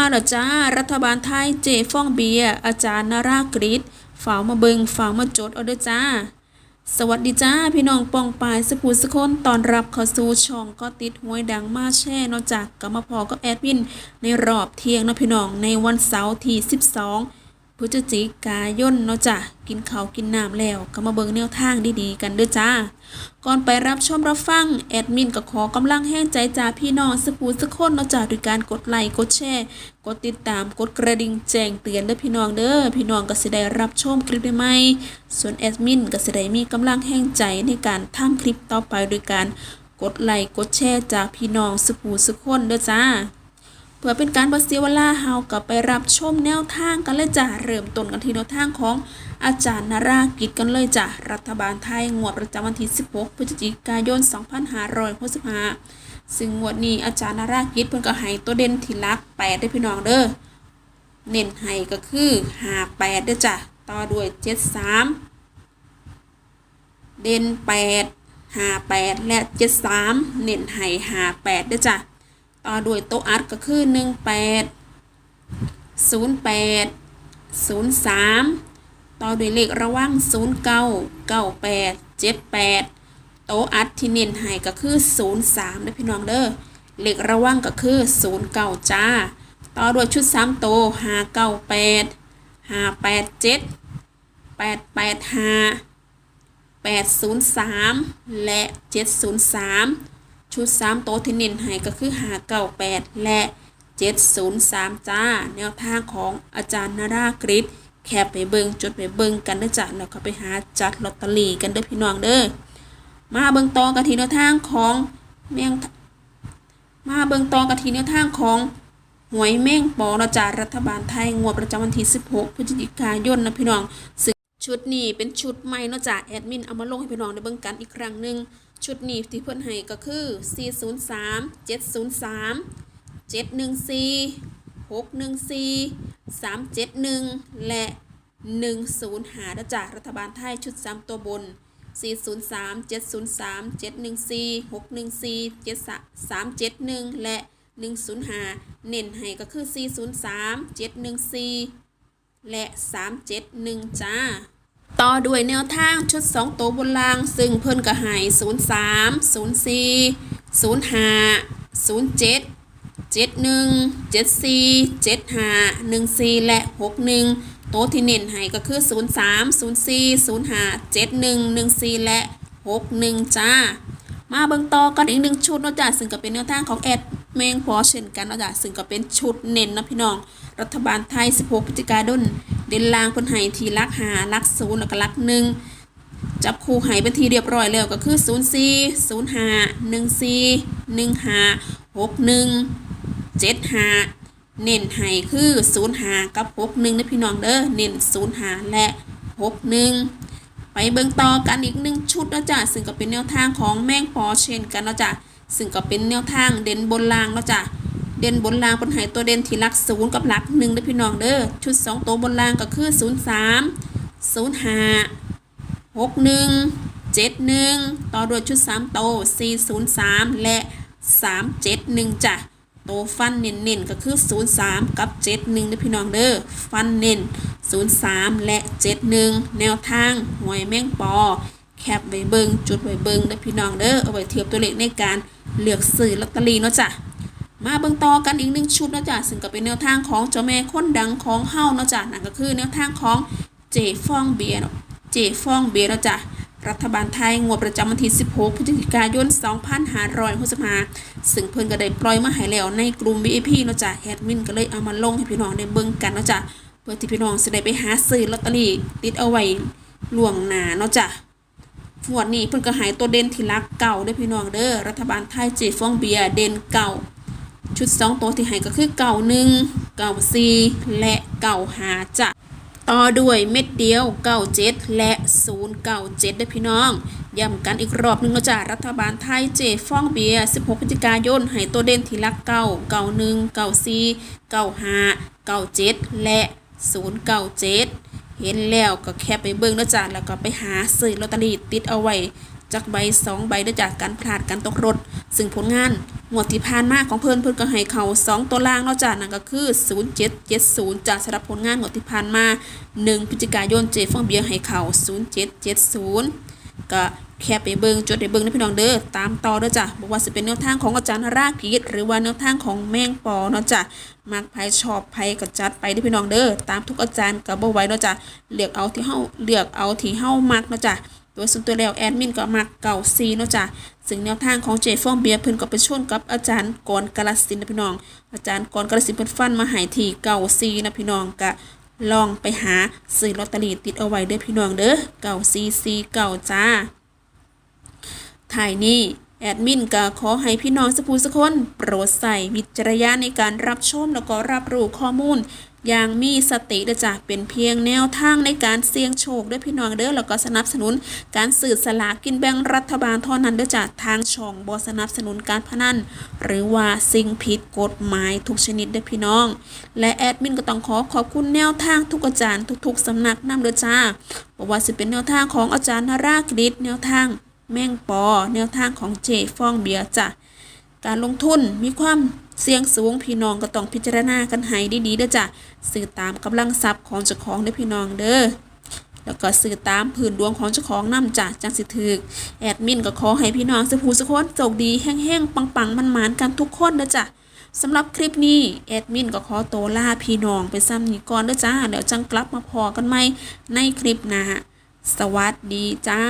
มาแล้วจ้า รัฐบาลไทยเจฟ้องเบีย อาจารย์นารากริดฝ่าวมาเบิงฝ่าวมาจดเอาเด้อจ้า สวัสดีจ้า พี่น้องปองปายสปูสกคนตอนรับเข้าสู่ช่องก็ติดหวยดังมาแช่นอกจากกรรมาพอก็แอดมิน ในรอบเที่ยงนะพี่น้องในวันเสาร์ที่ 12 พฤศจิกายนเนาะจ้ะกินเขากินน้ำแล้ว ก็มาเบิ่งแนวทางดีๆกันเด้อจ้า ก่อนไปรับชมรับฟัง แอดมินก็ขอกำลังแห้งใจจากพี่น้องสปูสกคนเนาะจ้ะด้วยการกดไลค์กดแชร์กดติดตามกดกระดิ่งแจ้งเตือนเด้อพี่น้องเด้อพี่น้องก็สิได้รับชมคลิปใหม่ส่วนแอดมินก็สิได้มีกำลังแห้งใจในการทำคลิปต่อไปโดยการกดไลค์กดแชร์จากพี่น้องสปูสกคนเด้อจ้า เพื่อเป็นการบ่เสียเวลาเฮากับไปรับชมแนวทางกันเลยจ้ะเริ่มต้นกันที่แนวทางของอาจารย์นารากิจกันเลยจ้ะรัฐบาลไทยงวดประจำวันที่ 16 พฤศจิกายน 2565ซึ่งงวดนี้อาจารย์นารากิจเพิ่นก็ให้ตัวเด่นที่ลัก8ได้พี่น้องเด้อเน้นให้ก็คือ58เด้อจ้ะต่อด้วย 73 เด่น8 58 และ 73 เน้นให้58เด้อจ้ะ ด้วยโตอัดก็คือ 18 08 03 ต่อด้วยเลขระว่าง09 98 78 โตอัดที่เน้นให้ก็คือ 03นะพี่น้องเด้อเลขระว่างก็คือ 09 จ้า ต่อด้วยชุด 3 โต 598 587 885 803 และ 703 ชุด 3 โตวที่เน้นให้ก็คือ598และ 703 จ้า แนวทางของอาจารย์นารากริชแคบไปเบิงจดไปเบิงกันเด้อจ้ะแล้วก็ไปหาจัดลอตเตอรี่กันเด้อพี่น้องเด้อมาเบิงตอกันทีแนวทางของแมงมาเบิงตอกันทีแนวทางของหวยแม่งปอนะจารัฐบาลไทยงวดประจำวันที่ 16 พฤศจิกายนนะพี่น้องซึ่งชุดนี้เป็นชุดใหม่เนาะจ้าแอดมินเอามาลงให้พี่น้องได้เบิ่งกันอีกครั้งหนึ่ง ชุดนี้ที่เพิ่นให้ก็คือ 403 703 714 614 371 และ 105นะจ๊ะรัฐบาลไทยชุด 3 ตัวบน 403 703 714 614 7371 และ 105 เน้นให้ก็คือ 403 714 และ 371 จ้า ต่อด้วยแนวทางชุด 2 ตัวบนล่าง ซึ่งเพิ่นก็ให้03 04 05 07 71 74 75 14 และ 61โต๊ะที่เน้นให้ก็คือ 03 04 05 71 14 และ 61 จ้า มาเบิ่งต่อกันอีกหนึ่งชุดนาะจ้ะซึ่งก็เป็นแนวทางของแอดแมงพอเช่นกันนาะจ้ะซึ่งก็เป็นชุดเน้นนะพี่น้อง รัฐบาลไทย 16พฤศจิกายน เด่นลางเพิ่นให้ทีลักหาลักศูนย์แล้วก็ลักหนึ่งจับคู่หายเป็นทีเรียบร้อยแล้วก็คือ 0 4 0 5 1 4 1 5 6 1 7 5 เน้นให้คือ 0 5 กับ 6 1นะพี่น้องเด้อเน้น0 5 และ 6 1 ไปเบิ่งต่อกันอีกหนึ่งชุดนะจ๊ะซึ่งก็เป็นแนวทางของแมงปอเช่นกันนะจ๊ะซึ่งก็เป็นแนวทางเด่นบนล่างนะจ๊ะ เด่นบนล่างเป็นหายตัวเด่นที่หลักศูนย์กับหลักหนึ่งนะพี่น้องเด้อชุด2ตัวบนล่างก็คือ0 3 0 5หกหนึ่งเจ็ดหนึ่งต่อด้วยชุดสามโตสี่ศูนย์สามและสามเจ็ดหนึ่งจ้ะโตฟันเน้นๆก็คือศูนย์สามกับเจ็ดหนึ่งนะพี่น้องเด้อฟันเน้นศูนย์สามและเจ็ดหนึ่งแนวทางหวยแมงปอแคปไว้เบิงจุดไว้เบิงนะพี่น้องเด้อเอาไว้เทียบตัวเลขในการเลือกซื้อลอตเตอรี่เนาะจ้ะ มาเบิ่งต่อกันอีกหนึ่งชุดนะจ้ะซึ่งก็เป็นแนวทางของเจ้าแม่คนดังของเฮานะจ้ะนั่นก็คือแนวทางของเจฟองเบียร์เจฟองเบียร์นะจ้ะรัฐบาลไทยงวดประจำวันที่ 16 พฤศจิกายน 2565ซึ่งเพิ่นก็ได้ปล่อยมาให้แล้วในกลุ่ม VIP เนาะจ้ะแอดมินก็เลยเอามาลงให้พี่น้องได้เบิ่งกันเนาะจ้ะเพื่อที่พี่น้องสิได้ไปหาซื้อลอตเตอรี่ติดเอาไว้ล่วงหน้าเนาะจ้ะงวดนี้เพิ่นก็หายตัวเด่นที่รักเก่าเด้พี่น้องเด้อรัฐบาลไทยเจฟองเบียร์เด่นเก่า ชุดสองตัวที่ใหายก็คือเก่าหนึ่งเก่าสี่และเก่าหาจะต่อด้วยเม็ดเดียวเก่าเจ็ดและศูนย์เก่าเจ็ดด้อพี่น้องย้ำกันอีกรอบหนึงนะจ้ะรัฐบาลไทยเจฟองเบียร์16 พฤศจิกายนให้ตัวเด่นที่รักเก่าเก่าหนึ่งเก่าสี่เก่าห้าเก่าเจ็ดและศูนย์เก่าเจ็ดเห็นแล้วก็แคปไปเบิ่งแล้วจ้ะแล้วก็ไปหาซื้อลอตเตอรี่ติดเอาไว้จากใบสองใบด้วยจากการพลาดการตกรถ ซึ่งผลงาน งวดที่ผ่านมาของเพิ่นเพิ่นก็ให้เขา2 ตัวล่างเนาะจ้ะนั่นก็คือ 0770จ้ะสำหรับผลงานงวดที่ผ่านมา 1พฤศจิกายนเจฟองเบียให้เขา0770 ก็แค่ไปเบิงจดไปเบิงนะพี่น้องเด้อตามต่อเด้อจ้ะบอกว่าสิเป็นแนวทางของอาจารย์รากกีดหรือว่าแนวทางของแมงปอเนาะจ้ะมักไผชอบไผก็จัดไปเด้อพี่น้องเด้อตามทุกอาจารย์ก็บ่ไว้เนาะจ้ะเลือกเอาที่เฮาเลือกเอาที่เฮามักเนาะจ้ะ ดยส่วนตัวแล้วแอดมินก็มักเก่าซีเนาะจ้ะซึ่งแนวทางของเจฟองเบียร์เพิ่นก็ไปชนกับอาจารย์กรกาลสินนะพี่น้อง อาจารย์กรกาลสินเพิ่นฟันมาให้ที่เก่าซีนะพี่น้องก็ลองไปหาซื้อลอตเตอรี่ติดเอาไว้เด้อพี่น้องเด้อเก่าซีซีเก่าจ้าถ่ายนี้แอดมินก็ขอให้พี่น้องสกผู้สกคนโปรดใส่วิจารณญาณในการรับชมแล้วก็รับรู้ข้อมูล อย่างมีสติเด้อจ้ะเป็นเพียงแนวทางในการเสี่ยงโชคด้วยพี่น้องเด้อแล้วก็สนับสนุนการสื่อสลากกินแบ่งรัฐบาลเท่านั้นเด้อจ้ะทางช่องบสนับสนุนการพนันหรือว่าสิ่งผิดกฎหมายทุกชนิดเด้อพี่น้อง และแอดมินก็ต้องขอขอบคุณแนวทางทุกอาจารย์ทุกๆสำนักนำเด้อจ้าบอกว่าสิเป็นแนวทางของอาจารย์นรากฤษแนวทางแม่งปอ แนวทางของเจฟองเบียจ้ะการลงทุนมีความ เสี่ยงสูงพี่น้องก็ต้องพิจารณากันให้ดีๆเด้อจ้ะสื่อตามกำลังทรัพย์ของเจ้าของเด้อพี่น้องเด้อแล้วก็สื่อตามผืนดวงของเจ้าของนำจ้ะจังสิถึกแอดมินก็ขอให้พี่น้องสุภูสุคนโชคดีแห้งๆปังๆมันๆกันทุกคนเด้อจ้ะสำหรับคลิปนี้แอดมินก็ขอโตวลาพี่น้องไปซ้ำนี้ก่อนเด้อจ้าเดี๋ยวจังกลับมาพอกันใหมในคลิปหน้าสวัสดีจ้า